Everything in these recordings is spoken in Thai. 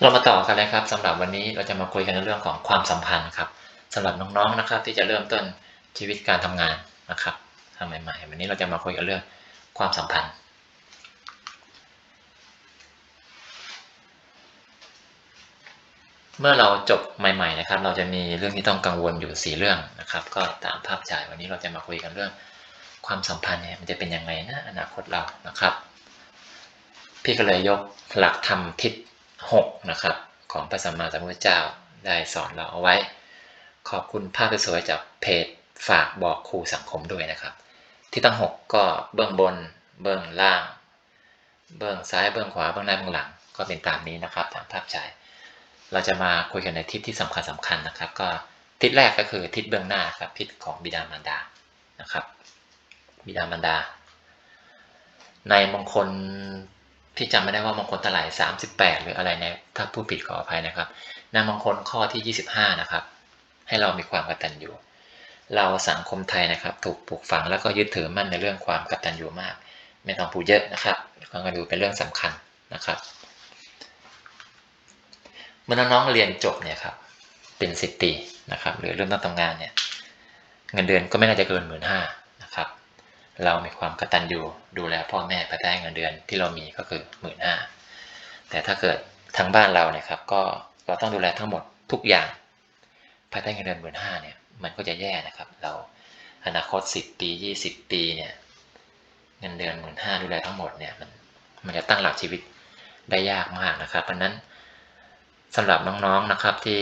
เรามาต่อกันเลยครับสำหรับวันนี้เราจะมาคุยกันในเรื่องของความสัมพันธ์ครับสำหรับน้องๆนะครับ ที่จะเริ่มต้นชีวิตการทำงานนะครับทำใหม่ๆวันนี้เราจะมาคุยกันเรื่องความสัมพันธ์ เมื่อเราจบใหม่ๆนะครับ เราจะมีเรื่องที่ต้องกังวลอยู่สี่เรื่องนะครับ ก็ตามภาพจ่ายวันนี้เราจะมาคุยกันเรื่องความสัมพันธ์เนี่ยมันจะเป็นยังไงนะอนาคตเรานะครับ พี่ก็เลยยกหลักธรรมทิศ หกนะครับของพระสัมมาสัมพุทธเจ้าได้สอนเราเอาไว้ ขอบคุณภาพสวยๆจากเพจฝากบอกครูสังคมด้วยนะครับ ที่ตั้งหกก็เบื้องบน เบื้องล่าง เบื้องซ้ายเบื้องขวาเบื้องหน้าเบื้องหลัง ก็เป็นตามนี้นะครับตามภาพฉายเราจะมาคุยกันในทิศที่สำคัญสำคัญนะครับ ก็ทิศแรกก็คือทิศเบื้องหน้าครับทิศของบิดามารดานะครับ บิดามารดา ในมงคล ที่จำไม่ได้ว่ามงคลเท่าไหร่สามสิบแปดหรืออะไรเนี่ยถ้าผู้ผิดขออภัยนะครับในมงคลข้อที่ยี่สิบห้านะครับ ให้เรามีความกตัญญูเราสังคมไทยนะครับ ถูกปลูกฝังแล้วก็ยึดถือมั่นในเรื่องความกตัญญูมาก ไม่ต้องพูดเยอะนะครับความกตัญญูเป็นเรื่องสำคัญนะครับ เมื่อน้องๆเรียนจบเนี่ยครับเป็นสิบปีนะครับหรือเริ่มต้นทำงานเนี่ยเงินเดือนก็ไม่น่าจะเกินหมื่นห้า เรามีความกระตัญญูดูแลพ่อแม่ภายใต้เงินเดือนที่เรามีก็คือหมื่นห้าแต่ถ้าเกิดทางบ้านเราเนี่ยครับก็เราต้องดูแลทั้งหมดทุกอย่างภายใต้เงินเดือนหมื่นห้าเนี่ยมันก็จะแย่นะครับ เราอนาคตสิบปียี่สิบปีเนี่ยเงินเดือนหมื่นห้าดูแลทั้งหมดเนี่ยมันมันจะตั้งหลักชีวิตได้ยากมากนะครับ เพราะนั้นสำหรับน้องๆนะครับที่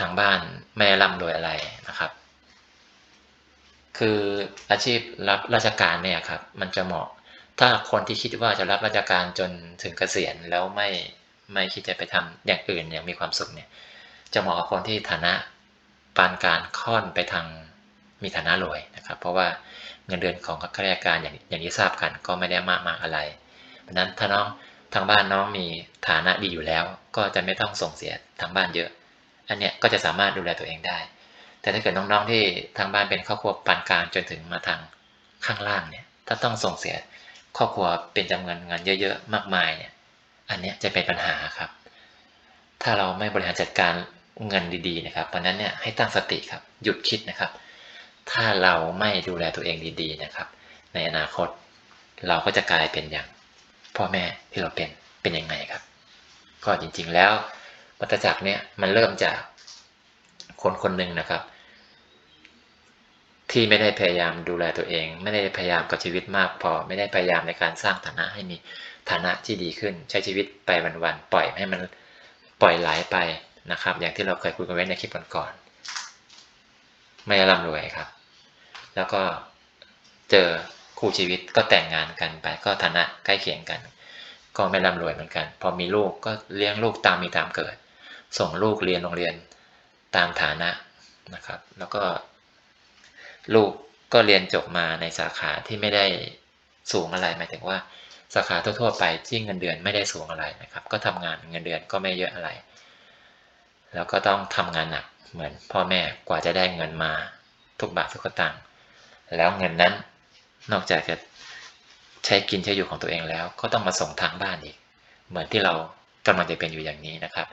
ทางบ้านไม่ร่ำรวยอะไรนะครับ คืออาชีพรับราชการเนี่ยครับ มันจะเหมาะถ้าคนที่คิดว่าจะรับราชการจนถึงเกษียณแล้วไม่ไม่คิดจะไปทำอย่างอื่นอย่างมีความสุขเนี่ย จะเหมาะกับคนที่ฐานะปานกลารค่อนไปทางมีฐานะรวยนะครับ เพราะว่าเงินเดือนของข้าราชการอย่างอย่างที่ทราบกันก็ไม่ได้มากมากอะไรเพราะนั้นถ้าน้องทางบ้านน้องมีฐานะดีอยู่แล้ว ก็จะไม่ต้องส่งเสียทางบ้านเยอะ อันเนี้ยก็จะสามารถดูแลตัวเองได้ แต่ถ้าเกิดน้องๆที่ทางบ้านเป็นครอบครัวปานกลางจนถึงมาทางข้างล่างเนี่ย ถ้าต้องส่งเสียครอบครัวเป็นจำนวนเงินเยอะๆมากมายเนี่ย อันนี้จะเป็นปัญหาครับ ถ้าเราไม่บริหารจัดการเงินดีๆนะครับเพราะนั้นเนี่ยให้ตั้งสติครับ หยุดคิดนะครับ ถ้าเราไม่ดูแลตัวเองดีๆนะครับ ในอนาคตเราก็จะกลายเป็นอย่างพ่อแม่ที่เราเป็นเป็นยังไงครับ ก็จริงๆแล้ววัฏจักรเนี่ยมันเริ่มจากคนคนหนึ่งนะครับ ที่ไม่ได้พยายามดูแลตัวเอง ไม่ได้พยายามกับชีวิตมากพอ ไม่ได้พยายามในการสร้างฐานะให้มีฐานะที่ดีขึ้น ใช้ชีวิตไปวันๆปล่อยให้มันปล่อยไหลไปนะครับ อย่างที่เราเคยคุยกันไว้ในคลิปก่อนๆไม่ร่ำรวยครับ แล้วก็เจอคู่ชีวิตก็แต่งงานกันไป ก็ฐานะใกล้เคียงกัน ก็ไม่ร่ำรวยเหมือนกัน พอมีลูกก็เลี้ยงลูกตามมีตามเกิด ส่งลูกเรียนโรงเรียนตามฐานะนะครับ แล้วก็ ลูกก็เรียนจบมาในสาขาที่ไม่ได้สูงอะไรหมายถึงว่าสาขาทั่วๆไปที่เงินเดือนไม่ได้สูงอะไรนะครับ ก็ทำงานเงินเดือนก็ไม่เยอะอะไร แล้วก็ต้องทำงานหนักเหมือนพ่อแม่กว่าจะได้เงินมาทุกบาททุกตางค์แล้วเงินนั้นนอกจากจะใช้กินใช้อยู่ของตัวเองแล้ว ก็ต้องมาส่งทางบ้านอีก เหมือนที่เรากำลังจะเป็นอยู่อย่างนี้นะครับ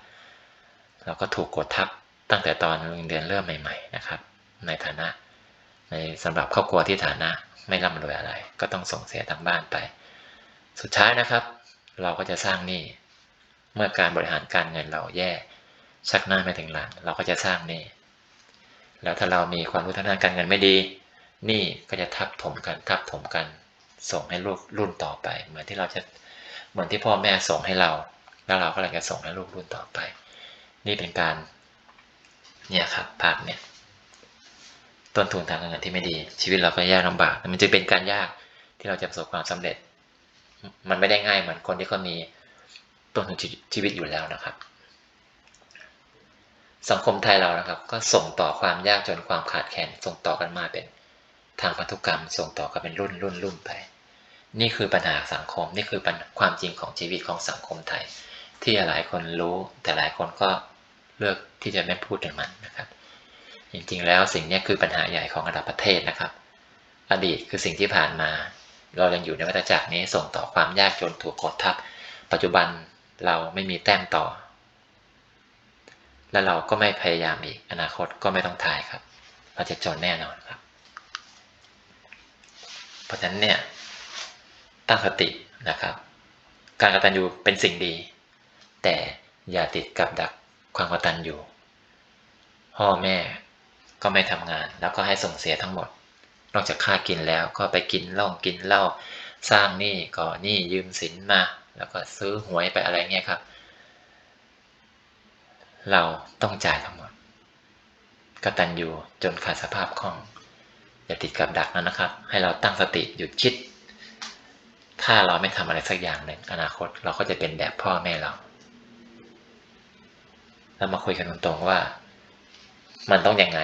เราก็ถูกกดทับตั้งแต่ตอนเงินเดือนเริ่มใหม่ ๆ นะครับ ในฐานะ ในสำหรับครอบครัวที่ฐานะไม่ร่ำรวยอะไร ก็ต้องส่งเสียทางบ้านไป สุดท้ายนะครับ เราก็จะสร้างหนี้เมื่อการบริหารการเงินเราแย่ ชักหน้าไม่ถึงหลังเราก็จะสร้างหนี้แล้วถ้าเรามีความรู้ทางด้านการเงินไม่ดีหนี้ก็จะทับถมกันทับถมกัน ส่งให้ลูกรุ่นต่อไป เหมือนที่เราจะเหมือนที่พ่อแม่ส่งให้เรา แล้วเราก็เลยจะส่งให้ลูกรุ่นต่อไป นี่เป็นการเนี่ยครับภาพเนี่ย ต้นทุนทางการเงินที่ไม่ดี ชีวิตเราก็ยากลาบากมันจะเป็นการยากที่เราจะประสบความสำเร็จ มันไม่ได้ง่ายเหมือนคนที่เขามีต้นทุนชีวิตอยู่แล้วนะครับ สังคมไทยเรานะครับ ก็ส่งต่อความยากจนความขาดแคลนส่งต่อกันมาเป็นทางพันธุกรรม ส่งต่อกันเป็นรุ่นรุ่นรุ่นไป นี่คือปัญหาสังคมนี่คือความจริงของชีวิตของสังคมไทย ที่หลายคนรู้แต่หลายคนก็เลือกที่จะไม่พูดถึงมันนะครับ จริงๆ แล้วสิ่งนี้คือปัญหาใหญ่ของระดับประเทศนะครับ อดีตคือสิ่งที่ผ่านมา เรายังอยู่ในวัฏจักรนี้ส่งต่อความยากจนถูกกดทับ ปัจจุบันเราไม่มีแต้มต่อ แล้วเราก็ไม่พยายามอีก อนาคตก็ไม่ต้องถ่ายครับ เราจะจนแน่นอนครับ เพราะฉะนั้นเนี่ยตั้งสตินะครับ การกตัญญูเป็นสิ่งดี แต่อย่าติดกับดักความกตัญญูพ่อแม่ ก็ไม่ทำงาน แล้วก็ให้ส่งเสียทั้งหมด นอกจากค่ากินแล้วก็ไปกินเหล้ากินเหล้าสร้างหนี้ก่อหนี้ยืมสินมา แล้วก็ซื้อหวยไปอะไรเงี้ยครับ เราต้องจ่ายทั้งหมดกตัญญูจนขาดสภาพคล่อง อย่าติดกับดักนั้นนะครับ ให้เราตั้งสติหยุดคิด ถ้าเราไม่ทำอะไรสักอย่างหนึ่งอนาคตเราก็จะเป็นแบบพ่อแม่เราเรามาคุยกันตรงๆว่า มันต้องยังไง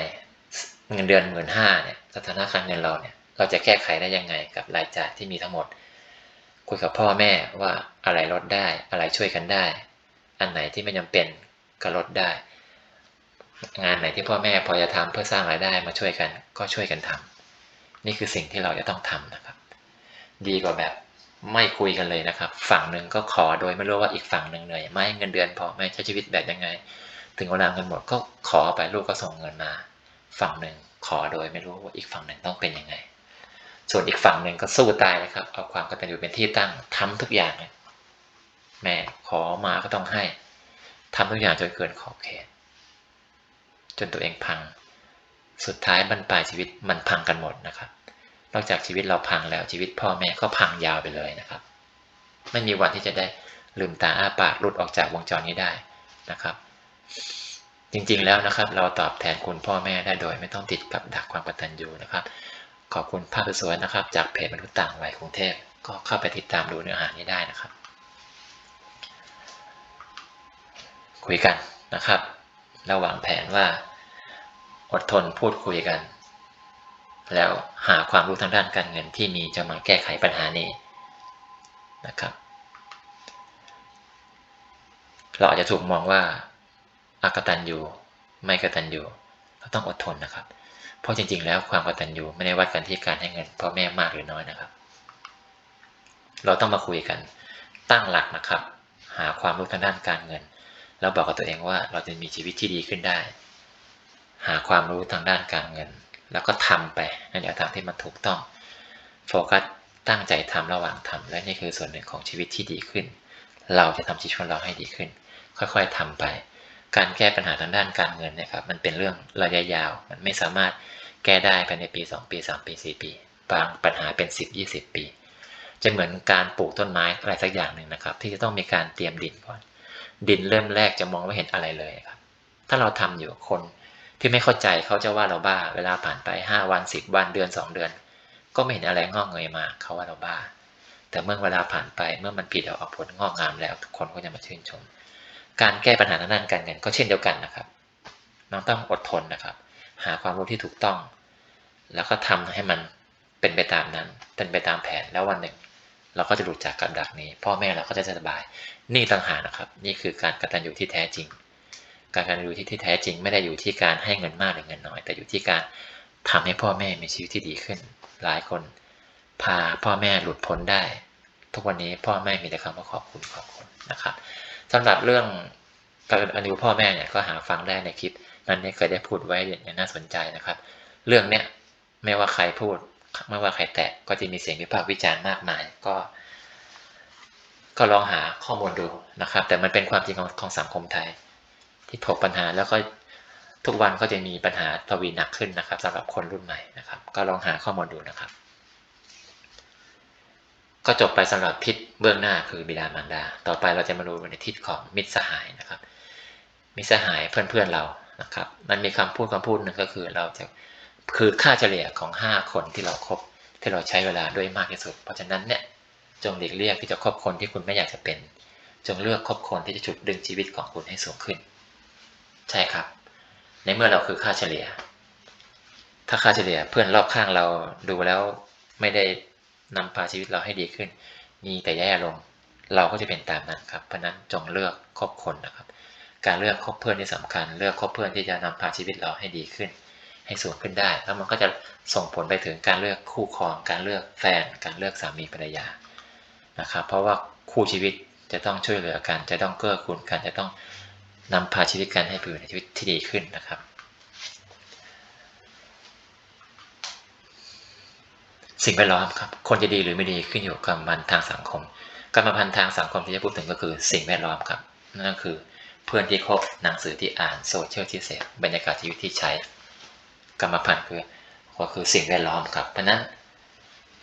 เงินเดือนหมื่นห้าเนี่ยสถานะการเงินเราเนี่ยเราจะแก้ไขได้ยังไงกับรายจ่ายที่มีทั้งหมด คุยกับพ่อแม่ว่าอะไรลดได้อะไรช่วยกันได้ อันไหนที่ไม่จำเป็นก็ลดได้ งานไหนที่พ่อแม่พอจะทำเพื่อสร้างรายได้มาช่วยกันก็ช่วยกันทำนี่คือสิ่งที่เราจะต้องทำนะครับ ดีกว่าแบบไม่คุยกันเลยนะครับ ฝั่งหนึ่งก็ขอโดยไม่รู้ว่าอีกฝั่งหนึ่งเหนื่อยไหมเงินเดือนพอไหมใช้ชีวิตแบบยังไง ถึงเวลาเงินหมดก็ขอไปลูกก็ส่งเงินมา ฝั่งหนึ่งขอโดยไม่รู้ว่าอีกฝั่งหนึ่งต้องเป็นยังไง ส่วนอีกฝั่งหนึ่งก็สู้ตายนะครับ เอาความกตัญญูเป็นที่ตั้งทำทุกอย่างแม่ขอมาก็ต้องให้ทำทุกอย่างจนเกินขอบเขตจนตัวเองพัง สุดท้ายบรรปลายชีวิตมันพังกันหมดนะครับ นอกจากชีวิตเราพังแล้วชีวิตพ่อแม่ก็พังยาวไปเลยนะครับ ไม่มีวันที่จะได้ลืมตาอ้าปากหลุดออกจากวงจรนี้ได้นะครับ จริงๆแล้วนะครับ เราตอบแทนคุณพ่อแม่ได้โดย ไม่ต้องติดกับดักความกตัญญูนะครับ ขอบคุณภาพสวยๆนะครับ จากเพจมนุษย์ต่างวัยกรุงเทพก็เข้าไปติดตามดูเนื้อหานี้ได้นะครับ คุยกันนะครับระหว่างแผนว่า อดทนพูดคุยกัน แล้วหาความรู้ทางด้านการเงินที่มีจะมาแก้ไขปัญหานี้นะครับ เราอาจจะถูกมองว่า อากตันยูไม่กตันยูเราต้องอดทนนะครับ เพราะจริง ๆ แล้วความกตัญญูไม่ได้วัดกันที่การให้เงินพ่อแม่มากหรือน้อยนะครับ เราต้องมาคุยกันตั้งหลักนะครับ หาความรู้ทางด้านการเงิน แล้วบอกกับตัวเองว่าเราจะมีชีวิตที่ดีขึ้นได้ หาความรู้ทางด้านการเงิน แล้วก็ทำไปในแนวทางที่มันถูกต้องโฟกัสตั้งใจทำระหว่างทำและนี่คือส่วนหนึ่งของชีวิตที่ดีขึ้น เราจะทำชีวิตของเราให้ดีขึ้น ค่อยๆทำไป การแก้ปัญหาทางด้านการเงินเนี่ยครับ มันเป็นเรื่องระยะยาว มันไม่สามารถแก้ได้ภายในปี 2 ปี 3 ปี 4 ปี บางปัญหาเป็น 10 20 ปี จะเหมือนการปลูกต้นไม้อะไรสักอย่างหนึ่งนะครับ ที่จะต้องมีการเตรียมดินก่อน ดินเริ่มแรกจะมองไม่เห็นอะไรเลยครับ ถ้าเราทำอยู่คนที่ไม่เข้าใจเขาจะว่าเราบ้า เวลาผ่านไป 5 วัน 10 วันเดือน 2 เดือน ก็ไม่เห็นอะไรงอกเงยมาเขาว่าเราบ้า แต่เมื่อเวลาผ่านไปเมื่อมันผิดออกผลงอกงามแล้ว ทุกคนก็จะมาชื่นชม การแก้ปัญหาทางด้านการเงินก็เช่นเดียวกันนะครับน้องต้องอดทนนะครับ หาความรู้ที่ถูกต้อง แล้วก็ทำให้มันเป็นไปตามนั้น เป็นไปตามแผนแล้ววันหนึ่ง เราก็จะหลุดจากกับดักนี้ พ่อแม่เราก็จะสบาย นี่ต่างหากนะครับ นี่คือการกตัญญูที่แท้จริง การกตัญญูที่ที่แท้จริง ไม่ได้อยู่ที่การให้เงินมากหรือเงินน้อย แต่อยู่ที่การทำให้พ่อแม่มีชีวิตที่ดีขึ้น หลายคน พาพ่อแม่หลุดพ้นได้ ทุกวันนี้พ่อแม่มีแต่คำว่าขอบคุณขอบคุณนะครับสำหรับเรื่องการอนุพ่อแม่เนี่ยก็หาฟังได้ในคลิป นั้นเนี่ยเคยได้พูดไว้อย่างน่าสนใจนะครับ เรื่องเนี้ยไม่ว่าใครพูดไม่ว่าใครแตะก็จะมีเสียงวิพากษ์วิจารณ์มากมายก็ ก็ลองหาข้อมูลดูนะครับ แต่มันเป็นความจริงของของสังคมไทย ที่ถกปัญหาแล้วก็ทุกวันก็จะมีปัญหาทวีหนักขึ้นนะครับสำหรับคนรุ่นใหม่นะครับ ก็ลองหาข้อมูลดูนะครับ ก็จบไปสำหรับทิศเบื้องหน้าคือบิดามารดา ต่อไปเราจะมาดูในทิศของมิตรสหายนะครับ มิตรสหายเพื่อนๆเรานะครับมันมีคำพูดคำพูดหนึ่งก็คือเราจะคือค่าเฉลี่ยของ 5 คนที่เราครบที่เราใช้เวลาด้วยมากที่สุด เพราะฉะนั้นเนี่ยจงหลีกเลี่ยงที่จะคบคนที่คุณไม่อยากจะเป็น จงเลือกคบคนที่จะฉุดดึงชีวิตของคุณให้สูงขึ้น ใช่ครับ ในเมื่อเราคือค่าเฉลี่ย ถ้าค่าเฉลี่ยเพื่อนรอบข้างเราดูแล้วไม่ได้ นำพาชีวิตเราให้ดีขึ้น มีแต่แย่ลง เราก็จะเป็นตามนั้นครับ เพราะนั้นจงเลือกคบคนนะครับ การเลือกคบเพื่อนที่สำคัญ เลือกคบเพื่อนที่จะนำพาชีวิตเราให้ดีขึ้น ให้สูงขึ้นได้ แล้วมันก็จะส่งผลไปถึงการเลือกคู่ครอง การเลือกแฟน การเลือกสามีภรรยา นะครับ เพราะว่าคู่ชีวิตจะต้องช่วยเหลือกัน จะต้องเกื้อกูลกัน จะต้องนำพาชีวิตกันให้ไปอยู่ในชีวิตที่ดีขึ้นนะครับ สิ่งแวดล้อมครับ คนจะดีหรือไม่ดีขึ้นอยู่กับกรรมพันธ์ทางสังคมกรรมพันธ์ทางสังคมที่จะพูดถึงก็คือสิ่งแวดล้อมครับ นั่นก็คือเพื่อนที่คบหนังสือที่อ่านโซเชียลที่เสพบรรยากาศชีวิตที่ใช้ กรรมพันธ์คือก็คือสิ่งแวดล้อมครับ เพราะนั้น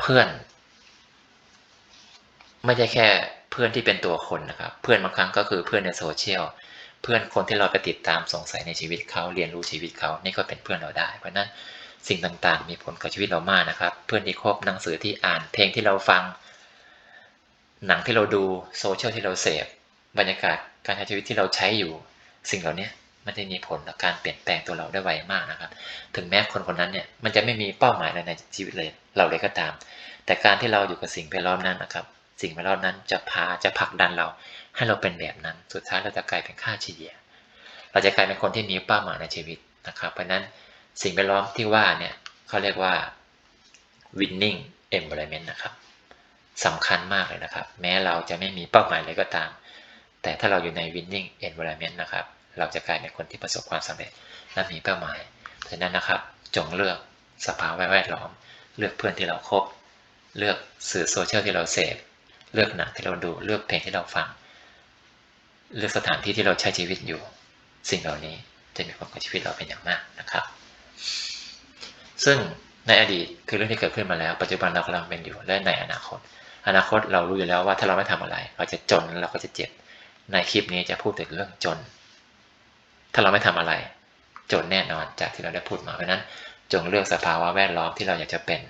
เพื่อน ไม่ใช่แค่เพื่อนที่เป็นตัวคนนะครับ เพื่อนบางครั้งก็คือเพื่อนในโซเชียลเพื่อนคนที่เราไปติดตามสงสัยในชีวิตเขาเรียนรู้ชีวิตเขานี่ก็เป็นเพื่อนเราได้ เพราะนั้น สิ่งต่างๆ มีผลกับชีวิตเรามากนะครับ เพื่อนที่คบหนังสือที่อ่านเพลงที่เราฟัง หนังที่เราดูโซเชียลที่เราเสพบรรยากาศการใช้ชีวิตที่เราใช้อยู่ สิ่งเหล่านี้มันจะมีผลต่อการเปลี่ยนแปลงตัวเราได้ไวมากนะครับ ถึงแม้คนคนนั้นเนี่ยมันจะไม่มีเป้าหมายอะไรในชีวิตเลยเราเลยก็ตาม แต่การที่เราอยู่กับสิ่งแวดล้อมนั้นนะครับ สิ่งแวดล้อมนั้นจะพาจะผลักดันเรา ให้เราเป็นแบบนั้น สุดท้ายเราจะกลายเป็นค่าเฉลี่ย เราจะกลายเป็นคนที่มีเป้าหมายในชีวิตนะครับ เพราะนั้น สิ่งแวดล้อมที่ว่าเนี่ยเขาเรียกว่า winning environment นะครับสำคัญมากเลยนะครับ แม้เราจะไม่มีเป้าหมายเลยก็ตาม แต่ถ้าเราอยู่ใน winning environment นะครับ เราจะกลายเป็นคนที่ประสบความสำเร็จและมีเป้าหมาย เพราะฉะนั้นนะครับ จงเลือกสภาวะแวดล้อม เลือกเพื่อนที่เราครบเลือกสื่อโซเชียลที่เราเสพ เลือกหนังที่เราดู เลือกเพลงที่เราฟัง เลือกสถานที่ที่เราใช้ชีวิตอยู่ สิ่งเหล่านี้จะมีผลกับชีวิตเราเป็นอย่างมากนะครับ ซึ่งในอดีตคือเรื่องที่เกิดขึ้นมาแล้ว ปัจจุบันเรากำลังเป็นอยู่และในอนาคต อนาคตเรารู้อยู่แล้วว่าถ้าเราไม่ทำอะไร เราจะจนเราก็จะเจ็บในคลิปนี้จะพูดถึงเรื่องจน ถ้าเราไม่ทำอะไร จนแน่นอนจากที่เราได้พูดมาเพราะนั้น จงเลือกสภาวะแวดล้อมที่เราอยากจะเป็น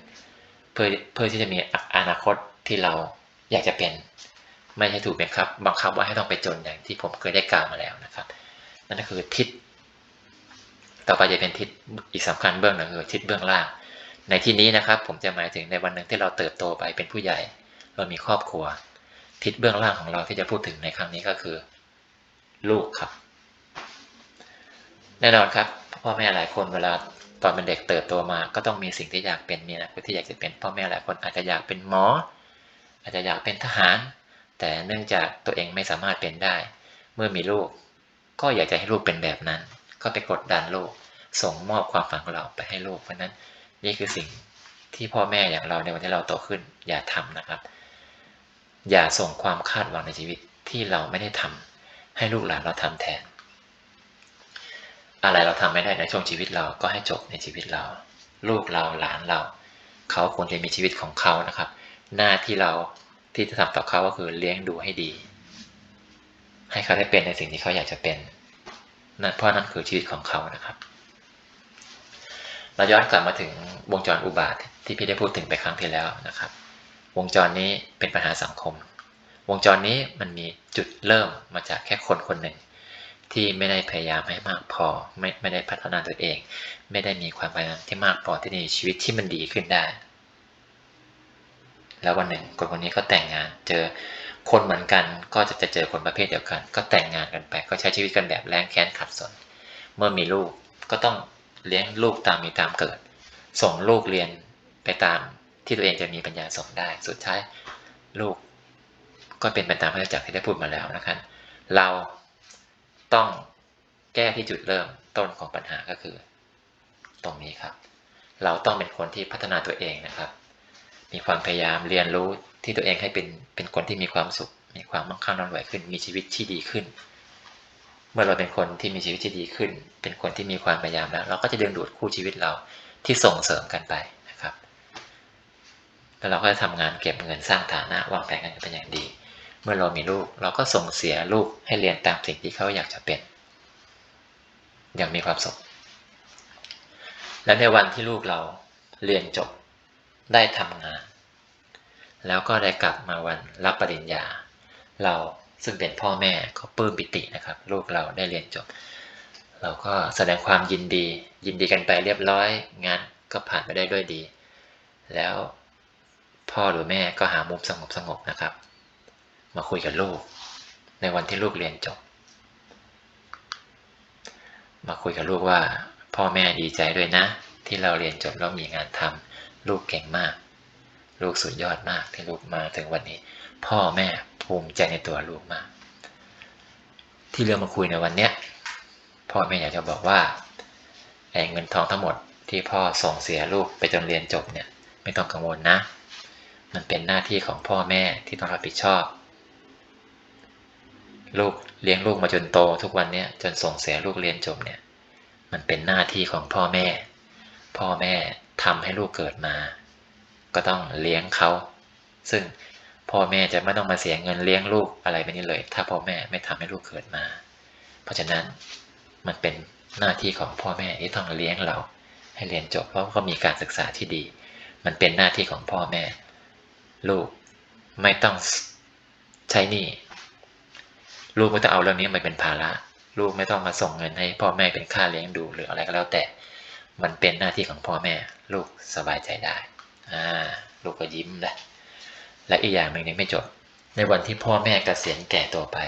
เพื่อเพื่อที่จะมีอนาคตที่เราอยากจะเป็น ไม่ใช่ถูกเป็นครับบังคับว่าให้ต้องไปจนอย่างที่ผมเคยได้กล่าวมาแล้วนะครับ นั่นก็คือทิศ ต่อไปจะเป็นทิศอีกสำคัญเบื้องหนึ่งคือทิศเบื้องล่าง ในที่นี้นะครับ ผมจะหมายถึงในวันหนึ่งที่เราเติบโตไปเป็นผู้ใหญ่ เรามีครอบครัว ทิศเบื้องล่างของเราที่จะพูดถึงในครั้งนี้ก็คือ ลูกครับ แน่นอนครับพ่อแม่หลายคนเวลาตอนเป็นเด็กเติบโตมา ก็ต้องมีสิ่งที่อยากเป็นมีนะที่อยากจะเป็นพ่อแม่หลายคนอาจจะอยากเป็นหมอ อาจจะอยากเป็นทหาร แต่เนื่องจากตัวเองไม่สามารถเป็นได้ เมื่อมีลูก ก็อยากจะให้ลูกเป็นแบบนั้น ก็ไปกดดันลูก ส่งมอบความฝันของเราไปให้ลูก เพราะนั้นนี่คือสิ่งที่พ่อแม่อย่างเราในวันที่เราโตขึ้น อย่าทำนะครับ อย่าส่งความคาดหวังในชีวิตที่เราไม่ได้ทำให้ลูกหลานเราทำแทน อะไรเราทำไม่ได้ในช่วงชีวิตเราก็ให้จบในชีวิตเรา ลูกเราหลานเรา เขาควรจะมีชีวิตของเขานะครับ หน้าที่เราที่จะทำต่อเขาก็คือเลี้ยงดูให้ดี ให้เขาได้เป็นในสิ่งที่เขาอยากจะเป็น นั่นเพราะนั่นคือชีวิตของเขานะครับ เราย้อนกลับมาถึงวงจรอุบาทที่พี่ได้พูดถึงไปครั้งที่แล้วนะครับ วงจรนี้เป็นปัญหาสังคม วงจรนี้มันมีจุดเริ่มมาจากแค่คนคนหนึ่ง ที่ไม่ได้พยายามให้มากพอ ไม่ไม่ได้พัฒนาตัวเอง ไม่ได้มีความพยายามที่มากพอที่จะมีชีวิตที่มันดีขึ้นได้ แล้ววันหนึ่งคนคนนี้ก็แต่งงาน เจอคนเหมือนกันก็จะจะเจอคนประเภทเดียวกัน ก็แต่งงานกันไป ก็ใช้ชีวิตกันแบบแรงแค้นขัดสน เมื่อมีลูกก็ต้องเลี้ยงลูกตามมีตามเกิด ส่งลูกเรียนไปตามที่ตัวเองจะมีปัญญาส่งได้ สุดท้ายลูกก็เป็นไปตามพระจักรที่ได้พูดมาแล้วนะครับ เราต้องแก้ที่จุดเริ่มต้นของปัญหาก็คือ ตรงนี้ครับ เราต้องเป็นคนที่พัฒนาตัวเองนะครับ มีความพยายามเรียนรู้ที่ตัวเองให้เป็นเป็นคนที่มีความสุข มีความมั่งคั่งร่ำรวยขึ้น มีชีวิตที่ดีขึ้น เมื่อเราเป็นคนที่มีชีวิตที่ดีขึ้น เป็นคนที่มีความพยายามแล้ว เราก็จะดึงดูดคู่ชีวิตเราที่ส่งเสริมกันไปนะครับ แล้วเราก็จะทำงานเก็บเงินสร้างฐานะวางแผนกันเป็นอย่างดี เมื่อเรามีลูกเราก็ส่งเสียลูกให้เรียนตามสิ่งที่เขาอยากจะเป็น อย่างมีความสุข และในวันที่ลูกเราเรียนจบ ได้ทำงาน แล้วก็ได้กลับมาวันรับปริญญา เราซึ่งเป็นพ่อแม่ก็ปลื้มปิตินะครับ ลูกเราได้เรียนจบ เราก็แสดงความยินดี ยินดีกันไปเรียบร้อย งานก็ผ่านไปได้ด้วยดี แล้วพ่อหรือแม่ก็หามุมสงบสงบนะครับ มาคุยกับลูก ในวันที่ลูกเรียนจบ มาคุยกับลูกว่า พ่อแม่ดีใจด้วยนะ ที่เราเรียนจบแล้วมีงานทำ ลูกเก่งมาก ลูกสุดยอดมากที่ลูกมาถึงวันนี้ พ่อแม่ภูมิใจในตัวลูกมาก ที่เรื่องมาคุยในวันเนี้ยพ่อแม่อยากจะบอกว่าไอ้เงินทองทั้งหมดที่พ่อส่งเสียลูกไปจนเรียนจบเนี่ยไม่ต้องกังวลนะ มันเป็นหน้าที่ของพ่อแม่ที่ต้องรับผิดชอบ ลูกเลี้ยงลูกมาจนโตทุกวันเนี้ยจนส่งเสียลูกเรียนจบเนี่ย มันเป็นหน้าที่ของพ่อแม่ พ่อแม่ ทำให้ลูกเกิดมา ก็ต้องเลี้ยงเขา ซึ่งพ่อแม่จะไม่ต้องมาเสียเงินเลี้ยงลูกอะไรไปนี้เลย ถ้าพ่อแม่ไม่ทำให้ลูกเกิดมา เพราะฉะนั้นมันเป็นหน้าที่ของพ่อแม่ที่ต้องเลี้ยงเรา ให้เรียนจบเพราะเขามีการศึกษาที่ดี มันเป็นหน้าที่ของพ่อแม่ ลูกไม่ต้องใช้หนี้ลูกไม่ต้องเอาเรื่องนี้มาเป็นภาระ ลูกไม่ต้องมาส่งเงินให้พ่อแม่เป็นค่าเลี้ยงดูหรืออะไรก็แล้วแต่ มันเป็นหน้าที่ของพ่อแม่ ลูกสบายใจได้อ่าลูกก็ยิ้มแหละและอีกอย่างหนึ่งยังไม่จบ ในวันที่พ่อแม่เกษียณแก่ตัวไป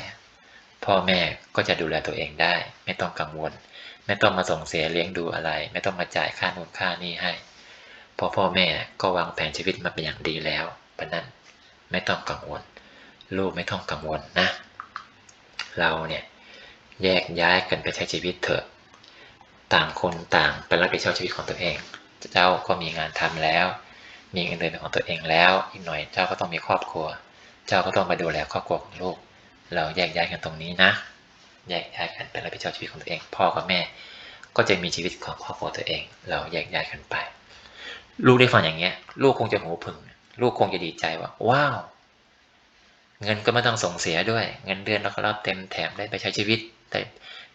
พ่อแม่ก็จะดูแลตัวเองได้ ไม่ต้องกังวล ไม่ต้องมาส่งเสียเลี้ยงดูอะไร ไม่ต้องมาจ่ายค่านู่นค่านี่ให้เพราะพ่อแม่ก็วางแผนชีวิตมาเป็นอย่างดีแล้วเพราะนั้นไม่ต้องกังวล ลูกไม่ต้องกังวลนะ เราเนี่ยแยกย้ายกันไปใช้ชีวิตเถอะ ต่างคนต่างไปรับผิดชอบชีวิตของตัวเอง เจ้าก็มีงานทำแล้ว มีเงินเดือนของตัวเองแล้วอีกหน่อยเจ้าก็ต้องมีครอบครัว เจ้าก็ต้องมาดูแลครอบครัวของลูก เราแยกย้ายกันตรงนี้นะ แยกย้ายกันเป็นรับผิดชอบชีวิตของตัวเอง พ่อกับแม่ ก็จะมีชีวิตของครอบครัวตัวเอง เราแยกย้ายกันไป ลูกได้ฟังอย่างเงี้ย ลูกคงจะหูผึ่ง ลูกคงจะดีใจว่า ว้าว เงินก็ไม่ต้องส่งเสียด้วย เงินเดือนเราก็รับเต็มแถมได้ไปใช้ชีวิตได้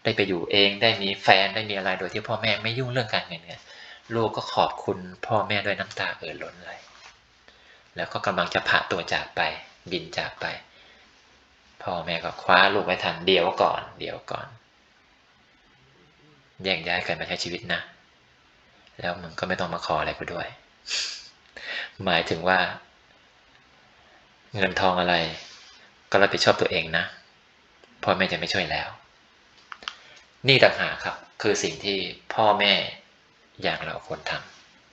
ได้ไปอยู่เองได้มีแฟนได้มีอะไรโดยที่พ่อแม่ไม่ยุ่งเรื่องการเงินเนี่ยลูกก็ขอบคุณพ่อแม่ด้วยน้ำตาเอ่อล้นเลย แล้วก็กำลังจะผ่าตัวจากไปบินจากไป พ่อแม่ก็คว้าลูกไว้ทันเดี๋ยวก่อน เดี๋ยวก่อนแยกย้ายกันมาใช้ชีวิตนะ แล้วมึงก็ไม่ต้องมาขออะไรกูด้วย หมายถึงว่า เงินทองอะไร ก็รับผิดชอบตัวเองนะพ่อแม่จะไม่ช่วยแล้ว นี่ต่างหากครับคือสิ่งที่พ่อแม่อย่างเราควรท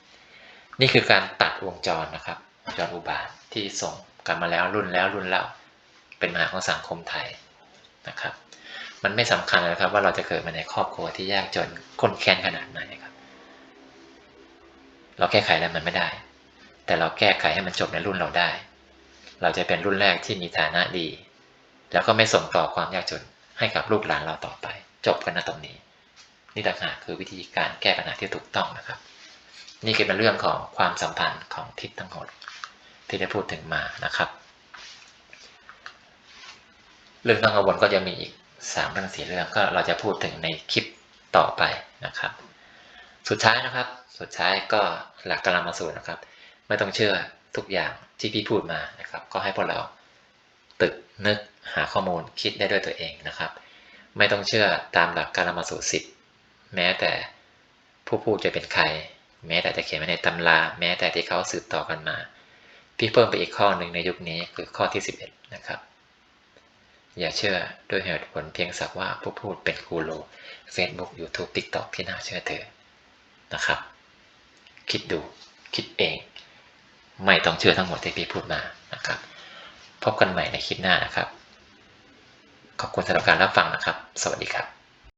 ำนี่คือการตัดวงจรนะครับวงจรอุบาทที่ส่งกันมาแล้วรุ่นแล้วรุ่นเล่าเป็นมาของสังคมไทยนะครับ มันไม่สำคัญนะครับว่าเราจะเกิดมาในครอบครัวที่ยากจนคนแค้นขนาดไหนครับ เราแก้ไขแล้วมันไม่ได้ แต่เราแก้ไขให้มันจบในรุ่นเราได้ เราจะเป็นรุ่นแรกที่มีฐานะดี แล้วก็ไม่ส่งต่อความยากจนให้กับลูกหลานเราต่อไป จบกันนะตรงนี้ นี่ต่างหากคือวิธีการแก้ปัญหาที่ถูกต้องนะครับ นี่คือเป็นเรื่องของความสัมพันธ์ของทิศทั้งหมดที่ได้พูดถึงมานะครับ เรื่องต้องกังวลก็จะมีอีกสามเรื่องสี่เรื่องก็เราจะพูดถึงในคลิปต่อไปนะครับ สุดท้ายนะครับ สุดท้ายก็หลักกรรมาสูตรนะครับ ไม่ต้องเชื่อทุกอย่างที่พี่พูดมานะครับ ก็ให้พวกเราตึกนึกหาข้อมูลคิดได้ด้วยตัวเองนะครับ ไม่ต้องเชื่อตามหลักการมาสูตรสิบแม้แต่ผู้พูดจะเป็นใคร แม้แต่จะเขียนไว้ในตำรา แม้แต่ที่เขาสืบต่อกันมา พี่เพิ่มไปอีกข้อหนึ่งในยุคนี้คือข้อที่ 11 นะครับ อย่าเชื่อด้วยเหตุผลเพียงสักว่าผู้พูดเป็นกูรู Facebook YouTube TikTok ที่น่าเชื่อถือนะครับ คิดดูคิดเอง ไม่ต้องเชื่อทั้งหมดที่พี่พูดมานะครับ พบกันใหม่ในคลิปหน้านะครับ ขอบคุณสำหรับการรับฟังนะครับ สวัสดีครับ